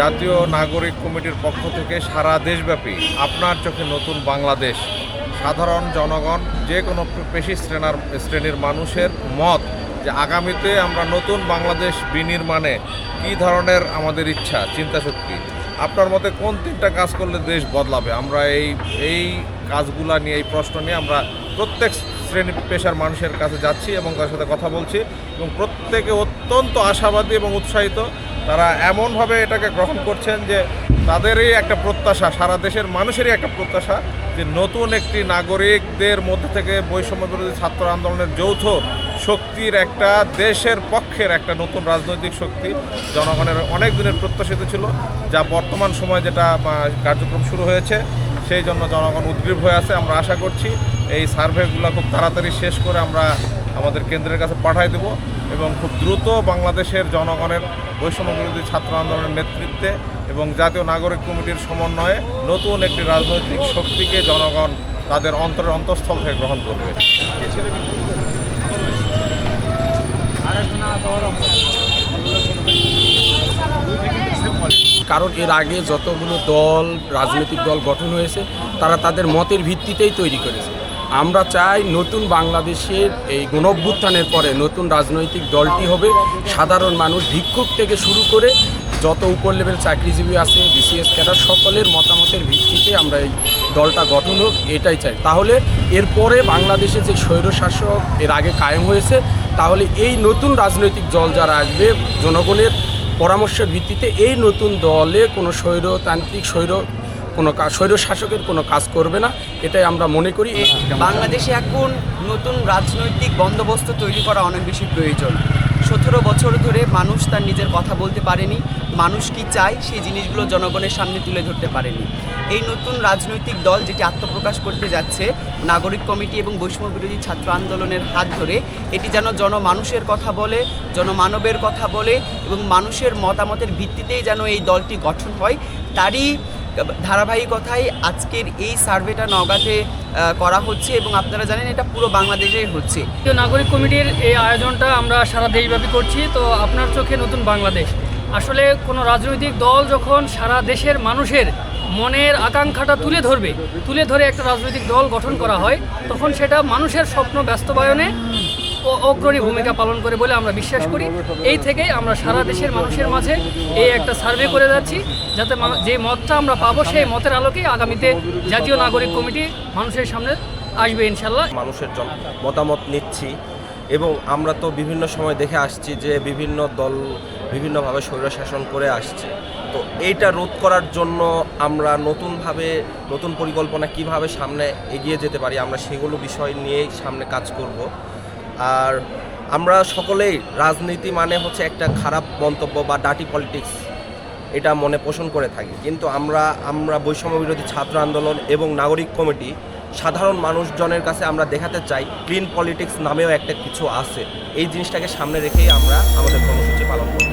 জাতীয় নাগরিক কমিটির পক্ষ থেকে সারা দেশব্যাপী আপনার চোখে নতুন বাংলাদেশ, সাধারণ জনগণ, যে কোনো পেশি শ্রেণার, শ্রেণির মানুষের মত যে আগামীতে আমরা নতুন বাংলাদেশ বিনির্মাণে কি ধরনের আমাদের ইচ্ছা চিন্তাশক্তি আপনার মতে কোন তিনটা কাজ করলে দেশ বদলাবে? আমরা এই এই কাজগুলা নিয়ে, এই প্রশ্ন নিয়ে আমরা প্রত্যেক শ্রেণি পেশার মানুষের কাছে যাচ্ছি এবং তার সাথে কথা বলছি এবং প্রত্যেকে অত্যন্ত আশাবাদী এবং উৎসাহিত তারা এমনভাবে এটাকে গ্রহণ করছেন যে তাদেরই একটা প্রত্যাশা, সারা দেশের মানুষেরই একটা প্রত্যাশা যে নতুন একটি নাগরিকদের মধ্যে থেকে বৈষম্য বিরোধী ছাত্র আন্দোলনের যৌথ শক্তির একটা দেশের পক্ষের একটা নতুন রাজনৈতিক শক্তি জনগণের অনেক দিনের প্রত্যাশিত ছিল। যা বর্তমান সময় যেটা কার্যক্রম শুরু হয়েছে, সেই জন্য জনগণ উদ্গ্রীব হয়ে আছে। আমরা আশা করছি এই সার্ভেগুলো খুব তাড়াতাড়ি শেষ করে আমরা আমাদের কেন্দ্রের কাছে পাঠাই দেব এবং খুব দ্রুত বাংলাদেশের জনগণের বৈষম্য বিরোধী ছাত্র আন্দোলনের নেতৃত্বে এবং জাতীয় নাগরিক কমিটির সমন্বয়ে নতুন একটি রাজনৈতিক শক্তিকে জনগণ তাদের অন্তরের অন্তঃস্থল থেকে গ্রহণ করবে। কারণ এর আগে যতগুলো দল, রাজনৈতিক দল গঠন হয়েছে, তারা তাদের মতের ভিত্তিতেই তৈরি করেছে। আমরা চাই নতুন বাংলাদেশের এই গণঅভ্যুত্থানের পরে নতুন রাজনৈতিক দলটি হবে। সাধারণ মানুষ, ভিক্ষুক থেকে শুরু করে যত উপর লেভেল চাকরিজীবী আছে, বিসিএস ক্যাডার, সকলের মতামতের ভিত্তিতে আমরা এই দলটা গঠন হোক, এটাই চাই। তাহলে এরপরে বাংলাদেশে যে স্বৈরশাসক এর আগে কায়েম হয়েছে, তাহলে এই নতুন রাজনৈতিক দল যারা আসবে, জনগণের পরামর্শের ভিত্তিতে এই নতুন দলে কোনো স্বৈরতান্ত্রিক, স্বৈর কোনো কাজ স্বৈর শাসকের কোনো কাজ করবে না, এটাই আমরা মনে করি। বাংলাদেশে এখন নতুন রাজনৈতিক বন্দোবস্ত তৈরি করা অনেক বেশি প্রয়োজন। সতেরো বছর ধরে মানুষ তার নিজের কথা বলতে পারেনি, মানুষ কি চায় সেই জিনিসগুলো জনগণের সামনে তুলে ধরতে পারেনি। এই নতুন রাজনৈতিক দল যেটি আত্মপ্রকাশ করতে যাচ্ছে, নাগরিক কমিটি এবং বৈষম্য বিরোধী ছাত্র আন্দোলনের হাত ধরে, এটি যেন জনমানুষের কথা বলে, জনমানবের কথা বলে এবং মানুষের মতামতের ভিত্তিতেই যেন এই দলটি গঠন হয়, তারই ধারাবাহিকতায় আজকের এই সার্ভেটা নওগাঁতে আহ, করা হচ্ছে এবং আপনারা জানেন এটা পুরো বাংলাদেশেই হচ্ছে। নাগরিক কমিটির এই আয়োজনটা আমরা সারা দেশব্যাপী করছি। তো আপনার চোখে নতুন বাংলাদেশ। আসলে কোনো রাজনৈতিক দল যখন সারা দেশের মানুষের মনের আকাঙ্ক্ষাটা তুলে ধরবে তুলে ধরে একটা রাজনৈতিক দল গঠন করা হয় তখন সেটা মানুষের স্বপ্ন বাস্তবায়নে অগ্রণী ভূমিকা পালন করে বলে আমরা বিশ্বাস করি। এই থেকেই আমরা সারা দেশের মানুষের মাঝে এই একটা সার্ভে করে যাচ্ছি, যাতে যে মতটা আমরা পাবো সেই মতের আলোকেই আগামীতে জাতীয় নাগরিক কমিটি মানুষের সামনে আসবে ইনশাল্লাহ মানুষের মতামত নিচ্ছি এবং আমরা তো বিভিন্ন সময় দেখে আসছি যে বিভিন্ন দল বিভিন্নভাবে স্বৈরশাসন করে আসছে। তো এইটা রোধ করার জন্য আমরা নতুনভাবে নতুন পরিকল্পনা কীভাবে সামনে এগিয়ে যেতে পারি আমরা সেগুলো বিষয় নিয়েই সামনে কাজ করব। আর আমরা সকলেই রাজনীতি মানে হচ্ছে একটা খারাপ মন্তব্য বা ডাটি পলিটিক্স এটা মনে পোষণ করে থাকি। কিন্তু আমরা আমরা বৈষম্য বিরোধী ছাত্র আন্দোলন এবং নাগরিক কমিটি, সাধারণ মানুষজনের কাছে আমরা দেখাতে চাই ক্লিন পলিটিক্স নামেও একটা কিছু আছে। এই জিনিসটাকে সামনে রেখেই আমরা আমাদের কর্মসূচি পালন করি